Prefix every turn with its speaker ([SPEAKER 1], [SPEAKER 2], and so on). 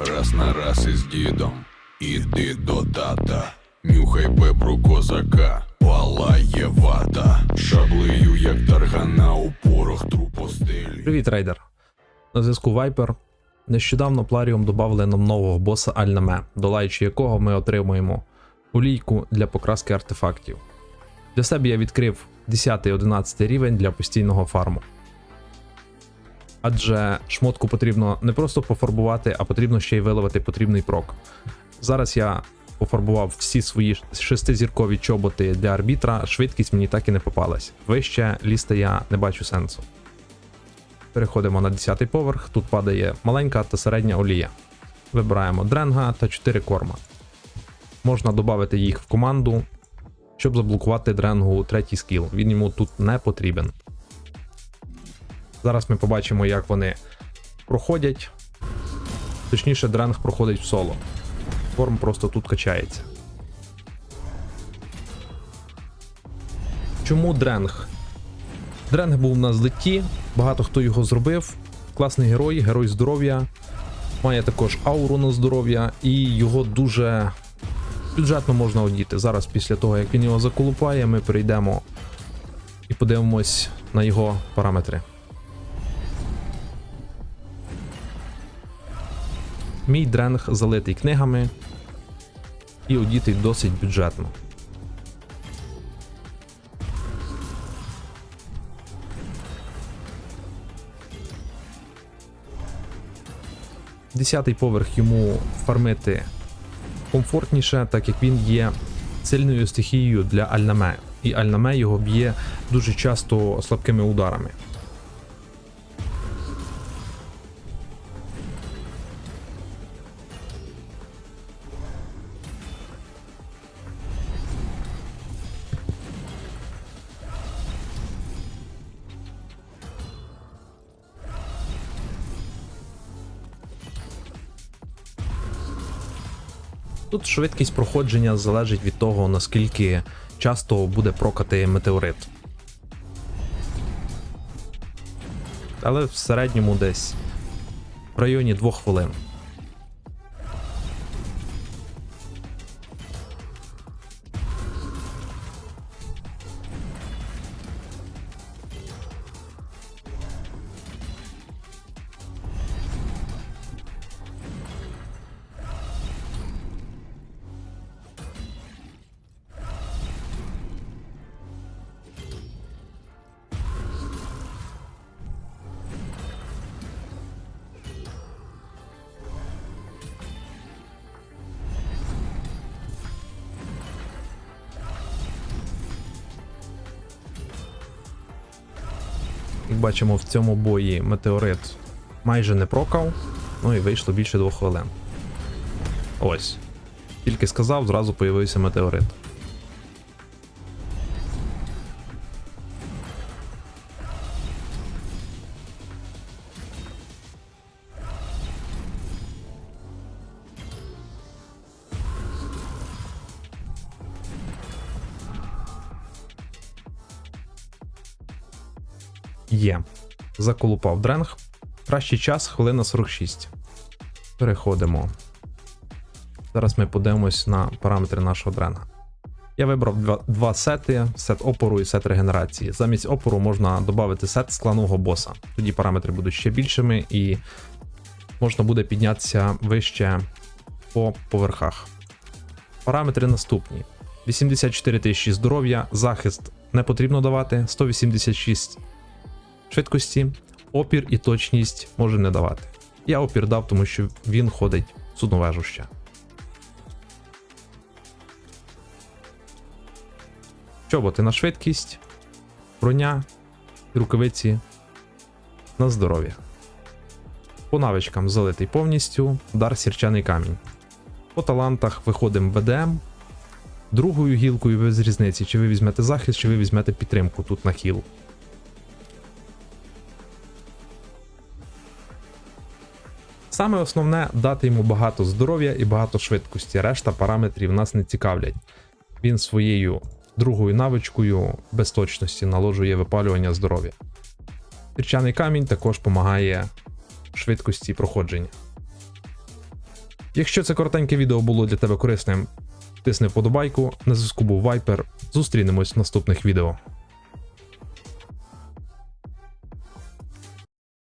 [SPEAKER 1] Раз на раз із дідом, іди до тата, нюхай бебру козака, палає вата, шаблею, як таргана у порох трупостелі.
[SPEAKER 2] Привіт, рейдер. На зв'язку Viper. Нещодавно Пларіум додали нам нового боса Альнаме, долаючи якого ми отримуємо улійку для покраски артефактів. Для себе я відкрив 10-11 рівень для постійного фарму. Адже шмотку потрібно не просто пофарбувати, а потрібно ще й виловити потрібний прок. Зараз я пофарбував всі свої шестизіркові чоботи для арбітра, швидкість мені так і не попалась. Вище лізти я не бачу сенсу. Переходимо на 10 поверх. Тут падає маленька та середня олія. Вибираємо дренга та 4 корма. Можна додати їх в команду, щоб заблокувати дренгу третій скіл. Він йому тут не потрібен. Зараз ми побачимо, як вони проходять. Точніше, дренг проходить в соло. Корм просто тут качається. Чому дренг? Дренг був на злеті, багато хто його зробив. Класний герой, герой здоров'я. Має також ауру на здоров'я, і його дуже бюджетно можна одіти. Зараз, після того, як він його заколупає, ми перейдемо і подивимось на його параметри. Мій дренг залитий книгами і одітий досить бюджетно. Десятий поверх йому фармити комфортніше, так як він є сильною стихією для Альнаме. І Альнаме його б'є дуже часто слабкими ударами. Тут швидкість проходження залежить від того, наскільки часто буде прокати метеорит. Але в середньому десь в районі 2 хвилин. Як бачимо, в цьому бої метеорит майже не прокав, ну і вийшло більше двох хвилин. Ось. Тільки сказав, зразу появився метеорит. Є. Заколупав дренг. Кращий час хвилина 46. Переходимо. Зараз ми подивимось на параметри нашого дренга. Я вибрав два, два сети: сет опору і сет регенерації. Замість опору можна додати сет складного боса. Тоді параметри будуть ще більшими і можна буде піднятися вище по поверхах. Параметри наступні: 84 тисячі здоров'я, захист не потрібно давати, 186 швидкості, опір і точність може не давати. Я опір дав, тому що він ходить судновежу ще. Чоботи на швидкість, броня і рукавиці на здоров'я. По навичкам залитий повністю, дар сірчаний камінь. По талантах виходимо ВДМ. Другою гілкою без різниці, чи ви візьмете захист, чи ви візьмете підтримку тут на хіл. Саме основне дати йому багато здоров'я і багато швидкості. Решта параметрів нас не цікавлять. Він своєю другою навичкою без точності наложує випалювання здоров'я. Пірчаний камінь також допомагає швидкості проходження. Якщо це коротеньке відео було для тебе корисним, тисни вподобайку. На зв'язку був Вайпер. Зустрінемось в наступних відео.